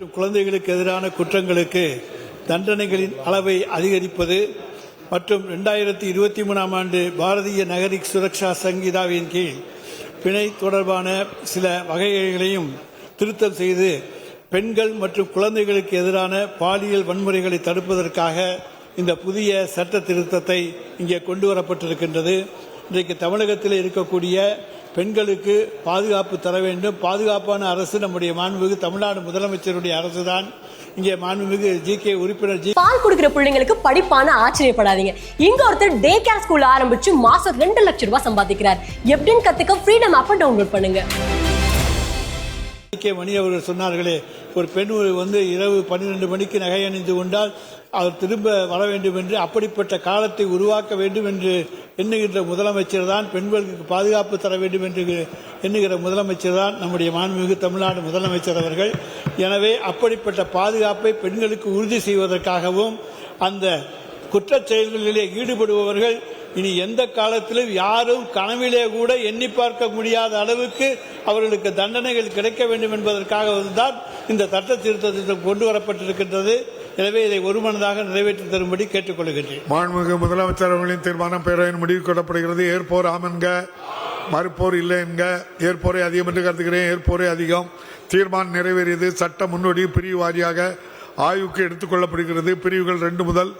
மற்றும் குழந்தைகளுக்கு எதிரான குற்றங்களுக்கு தண்டனைகளின் அளவை அதிகரிப்பது மற்றும் ரெண்டாயிரத்தி இருபத்தி மூணாம் ஆண்டு பாரதிய நகரிக் சுரக்ஷா சங்கீதாவின் கீழ் பிணை தொடர்பான சில வகைகளையும் திருத்தம் செய்து பெண்கள் மற்றும் குழந்தைகளுக்கு எதிரான பாலியல் வன்முறைகளை தடுப்பதற்காக இந்த புதிய சட்ட திருத்தத்தை இங்கே கொண்டு வரப்பட்டிருக்கின்றது. இன்றைக்கு தமிழகத்தில் இருக்கக்கூடிய பெண்களுக்கு பாதுகாப்பு தர வேண்டும். பாதுகாப்பான அரசு நம்முடைய மாண்புமிகு தமிழ்நாடு முதலமைச்சருடைய அரசுதான். இங்கே மாண்புமிகு ஜி கே உறுப்பினர் ஜி பால் குடுக்கிற பிள்ளைங்களுக்கு படிப்பான ஆச்சரியப்படாதீங்க. இங்க ஒருத்தர் டே கேர் ஸ்கூல் ஆரம்பிச்சு மாசம் ரெண்டு லட்சம் ரூபாய் சம்பாதிக்கிறார். எப்படின்னு கத்துக்க ஃப்ரீடம் ஆப்பை டவுன்லோட் பண்ணுங்க. கே மணி அவர்கள் சொன்னார்களே ஒரு பெண் ஒரு வந்து இரவு பன்னிரண்டு மணிக்கு நகை அணிந்து கொண்டால் அவர் திரும்ப வர வேண்டும் என்று அப்படிப்பட்ட காலத்தை உருவாக்க வேண்டும் என்று எண்ணுகின்ற முதலமைச்சர் தான் பெண்களுக்கு பாதுகாப்பு தர வேண்டும் என்று எண்ணுகிற முதலமைச்சர் தான் நம்முடைய மாண்புமிகு தமிழ்நாடு முதலமைச்சர் அவர்கள். எனவே அப்படிப்பட்ட பாதுகாப்பை பெண்களுக்கு உறுதி செய்வதற்காகவும் அந்த குற்றச் செயல்களிலே ஈடுபடுபவர்கள் இனி எந்த காலத்திலும் யாரும் கனவிலே கூட எண்ணி பார்க்க முடியாத அளவுக்கு அவர்களுக்கு தண்டனைகள் கிடைக்க வேண்டும் என்பதற்காக தான் இந்த சட்ட திருத்தத்திற்கு கொண்டு வரப்பட்டிருக்கின்றது. எனவே இதை ஒருமனதாக நிறைவேற்றி தரும்படி கேட்டுக்கொள்கின்றேன். மாண்புமிகு முதலமைச்சர் அவர்களின் தீர்மானம் பேரவையின் முடிவு கொள்ளப்படுகிறது. ஏற்போர் ஆமன்க மறுப்போர் இல்லை என்க ஏற்போரை அதிகம் என்று கருதுகிறேன். ஏற்போரை அதிகம். தீர்மானம் நிறைவேறியது. சட்ட முன்னோடி பிரிவு வாரியாக ஆய்வுக்கு எடுத்துக் கொள்ளப்படுகிறது. பிரிவுகள் ரெண்டு முதல்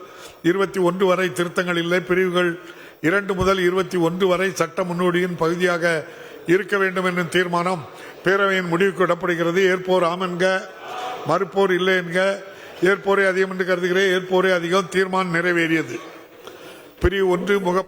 இருபத்தி ஒன்று வரை திருத்தங்கள் இல்லை. பிரிவுகள் இரண்டு முதல் இருபத்தி ஒன்று வரை சட்ட முன்னோடியின் பகுதியாக இருக்க வேண்டும் என்னும் தீர்மானம் பேரவையின் முடிவுக்கு விடப்படுகிறது. ஏற்போர் ஆமென்க மறுப்போர் இல்லை என்க ஏற்போரே அதிகம் என்று கருதுகிறேன். ஏற்போரே அதிகம் தீர்மானம் நிறைவேறியது. பிரிவு ஒன்று முக